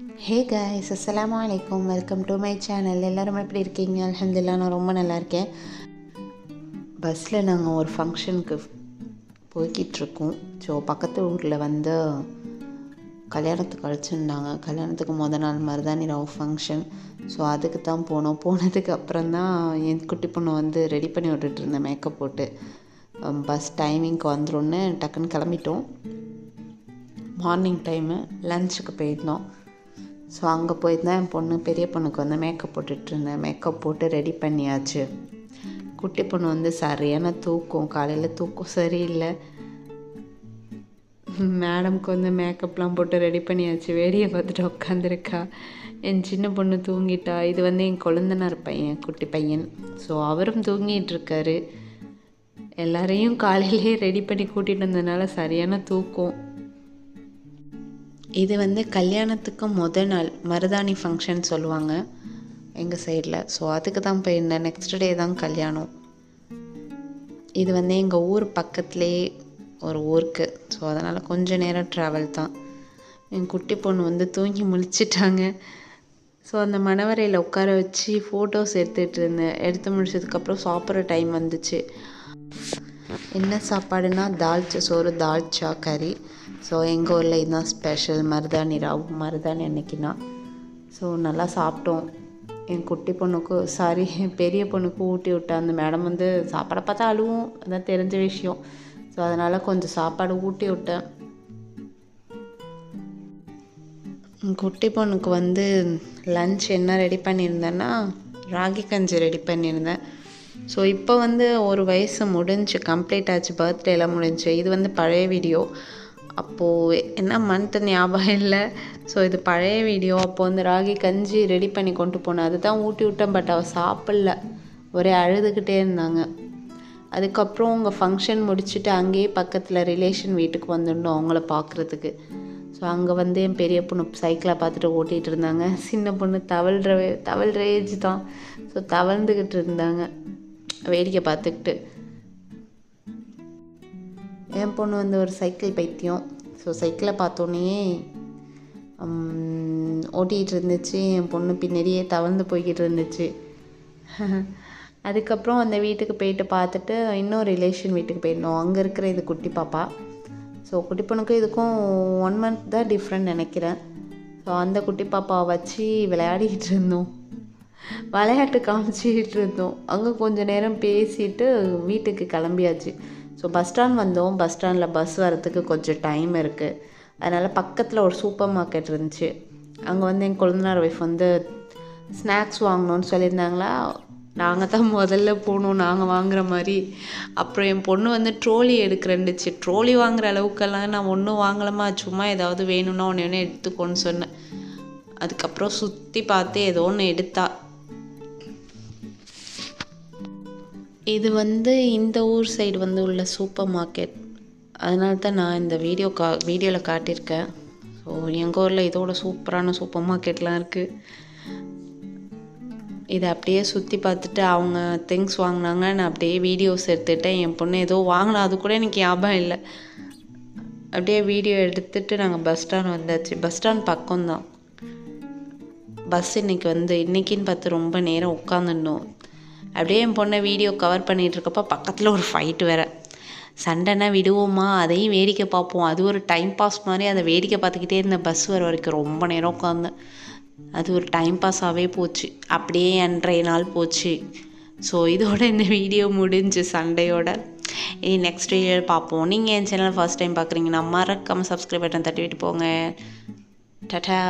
Hey guys அஸ்லாம் வலைக்கம் welcome to my channel எல்லோரும் எப்படி இருக்கீங்க? அலமதுல்லா நான் ரொம்ப நல்லா இருக்கேன். பஸ்ஸில் நாங்கள் ஒரு ஃபங்க்ஷனுக்கு போய்கிட்டுருக்கோம் ஸோ பக்கத்து ஊரில் வந்து கல்யாணத்துக்கு அழைச்சிருந்தாங்க. கல்யாணத்துக்கு முத நாள் மருதாணி ராவ் ஃபங்க்ஷன் ஸோ அதுக்கு தான் போனோம். போனதுக்கு அப்புறம் தான் என் குட்டி பொண்ணு வந்து ரெடி பண்ணி விட்டுட்டு இருந்தேன் மேக்கப் போட்டு um, பஸ் டைமிங்க்கு வந்துடும்னு டக்குன்னு கிளம்பிட்டோம். மார்னிங் டைமு லஞ்சுக்கு போயிருந்தோம். ஸோ அங்கே போய் தான் என் பொண்ணு பெரிய பொண்ணுக்கு வந்து மேக்கப் போட்டுட்டு இருந்தேன். மேக்கப் போட்டு ரெடி பண்ணியாச்சு. குட்டி பொண்ணு வந்து சரியான தூக்கம். காலையில் தூக்கம் சரியில்லை. மேடம்க்கு வந்து மேக்கப்லாம் போட்டு ரெடி பண்ணியாச்சு. வேடியை பார்த்துட்டு உட்காந்துருக்கா என் சின்ன பொண்ணு தூங்கிட்டா. இது வந்து என் கொழுந்தனார் பையன் குட்டி பையன். ஸோ அவரும் தூங்கிட்டு இருக்காரு. எல்லாரையும் காலையிலேயே ரெடி பண்ணி கூட்டிகிட்டு வந்ததுனால சரியான தூக்கம். இது வந்து கல்யாணத்துக்கு முத நாள் மருதாணி ஃபங்க்ஷன் சொல்லுவாங்க எங்கள் சைடில் ஸோ அதுக்கு தான் போயிருந்தேன் நெக்ஸ்ட் டே தான் கல்யாணம். இது வந்து எங்கள் ஊர் பக்கத்துலேயே ஒரு ஊருக்கு. ஸோ அதனால் கொஞ்சம் நேரம் ட்ராவல் தான். என் குட்டி பொண்ணு வந்து தூங்கி முழிச்சிட்டாங்க. ஸோ அந்த மணவரையில் உட்கார வச்சு ஃபோட்டோஸ் எடுத்துகிட்டு இருந்தேன் எடுத்து முடிச்சதுக்கப்புறம் சாப்பிட்ற டைம் வந்துச்சு. என்ன சாப்பாடுனா தால்ச்சா சோறு தால்ச்சா கறி. ஸோ எங்கள் ஊரில் இதுதான் ஸ்பெஷல் மருதாணி ராவ் மருதாணி அன்னைக்குனா ஸோ நல்லா சாப்பிட்டோம். என் குட்டி பொண்ணுக்கு சாரி பெரிய பொண்ணுக்கு ஊட்டி விட்டேன் அந்த மேடம் வந்து சாப்பாடை பார்த்தா அழுவும். அதான் தெரிஞ்ச விஷயம். ஸோ அதனால் கொஞ்சம் சாப்பாடு ஊட்டி விட்டேன். என் குட்டி பொண்ணுக்கு வந்து லஞ்ச் என்ன ரெடி பண்ணியிருந்தேன்னா ராகி கஞ்சி ரெடி பண்ணியிருந்தேன். ஸோ இப்போ வந்து ஒரு வயசு முடிஞ்சு கம்ப்ளீட் ஆச்சு. பர்த்டேலாம் முடிஞ்சு. இது வந்து பழைய வீடியோ அப்போது என்ன மந்த்து ஞாபகம் இல்லை. ஸோ இது பழைய வீடியோ அப்போது வந்து ராகி கஞ்சி ரெடி பண்ணி கொண்டு போனேன். அதுதான் ஊட்டி விட்டேன் பட் அவள் சாப்பிடல. ஒரே அழுதுகிட்டே இருந்தாங்க. அதுக்கப்புறம் உங்கள் ஃபங்க்ஷன் முடிச்சுட்டு அங்கேயே பக்கத்தில் ரிலேஷன் வீட்டுக்கு வந்துடணும் அவங்கள பார்க்குறதுக்கு ஸோ அங்கே வந்து என் பெரிய பொண்ணு சைக்கிளை பார்த்துட்டு ஓட்டிகிட்டு இருந்தாங்க. சின்ன பொண்ணு தவழ்கிற தவழ்கிற ஏஜ் தான். ஸோ தவழ்ந்துக்கிட்டு இருந்தாங்க. வேடிக்கை பார்த்துக்கிட்டு. என் பொண்ணு வந்து ஒரு சைக்கிள் பைத்தியம். ஸோ சைக்கிளை பார்த்தோன்னே ஓட்டிகிட்டு இருந்துச்சு. என் பொண்ணு பின்னாடியே தவழ்ந்து போய்கிட்டு இருந்துச்சு. அதுக்கப்புறம் அந்த வீட்டுக்கு போயிட்டு பார்த்துட்டு இன்னும் ரிலேஷன் வீட்டுக்கு போயிருந்தோம். அங்கே இருக்கிற இது குட்டி பாப்பா. ஸோ குட்டி பொண்ணுக்கும் இதுக்கும் ஒன் மந்த் தான் டிஃப்ரெண்ட் நினைக்கிறேன். ஸோ அந்த குட்டி பாப்பாவை வச்சு விளையாடிக்கிட்டு இருந்தோம். விளையாட்டு காமிச்சிக்கிட்டு இருந்தோம். அங்கே கொஞ்சம் நேரம் பேசிட்டு வீட்டுக்கு கிளம்பியாச்சு. ஸோ பஸ் ஸ்டாண்ட் வந்தோம். பஸ் ஸ்டாண்டில் பஸ் வரத்துக்கு கொஞ்சம் டைம் இருக்குது அதனால் பக்கத்தில் ஒரு சூப்பர் மார்க்கெட் இருந்துச்சு. அங்கே வந்து என் கொழுந்தனார் ஒய்ஃப் வந்து ஸ்நாக்ஸ் வாங்கணும்னு சொல்லியிருந்தாங்களா? நாங்கள் தான் முதல்ல போகணும். நாங்கள் வாங்குற மாதிரி. அப்புறம் என் பொண்ணு வந்து ட்ரோலி எடுக்கிறேன்னுச்சு ட்ரோலி வாங்குற அளவுக்கெல்லாம் நான் ஒன்றும் வாங்கலாமா சும்மா ஏதாவது வேணும்னா ஒன்று ஒன்று எடுத்துக்கோன்னு சொன்னேன். அதுக்கப்புறம் சுற்றி பார்த்து ஏதோ ஒன்று எடுத்தா. இது வந்து இந்த ஊர் சைடு வந்து உள்ள சூப்பர் மார்க்கெட் அதனால தான் நான் இந்த வீடியோ கா வீடியோவில் காட்டியிருக்கேன். ஸோ எங்கள் ஊரில் இதோட சூப்பரான சூப்பர் மார்க்கெட்லாம் இருக்குது இதை அப்படியே சுற்றி பார்த்துட்டு அவங்க திங்ஸ் வாங்கினாங்க நான் அப்படியே வீடியோஸ் எடுத்துட்டேன். என் பொண்ணு ஏதோ வாங்கினா அது கூட எனக்கு ஞாபகம் இல்லை. அப்படியே வீடியோ எடுத்துட்டு நாங்கள் பஸ் ஸ்டாண்ட் வந்தாச்சு. பஸ் ஸ்டாண்ட் பக்கம்தான். பஸ் இன்னைக்கு வந்து இன்னைக்குன்னு பார்த்து ரொம்ப நேரம் உட்காந்துருந்தோம் அப்படியே என் பொண்ணை வீடியோ கவர் பண்ணிகிட்ருக்கப்போ பக்கத்தில் ஒரு ஃபைட்டு வேறு. சண்டைனா விடுவோமா? அதையும் வேடிக்கை பார்ப்போம். அது ஒரு டைம் பாஸ் மாதிரி அதை வேடிக்கை பார்த்துக்கிட்டே இருந்த பஸ் வர வரைக்கும் ரொம்ப நேரம் உட்காந்தேன் அது ஒரு டைம் பாஸாகவே போச்சு. அப்படியே அன்றைய நாள் போச்சு. ஸோ இதோட இந்த வீடியோ முடிஞ்சு சண்டையோட. இனி நெக்ஸ்ட் வீடியோ பார்ப்போம். நீங்கள் என் சேனல் ஃபர்ஸ்ட் டைம் பார்க்குறீங்கன்னா மறக்காமல் சப்ஸ்கிரைப் பட்டன் தட்டி விட்டு போங்க. டட்டா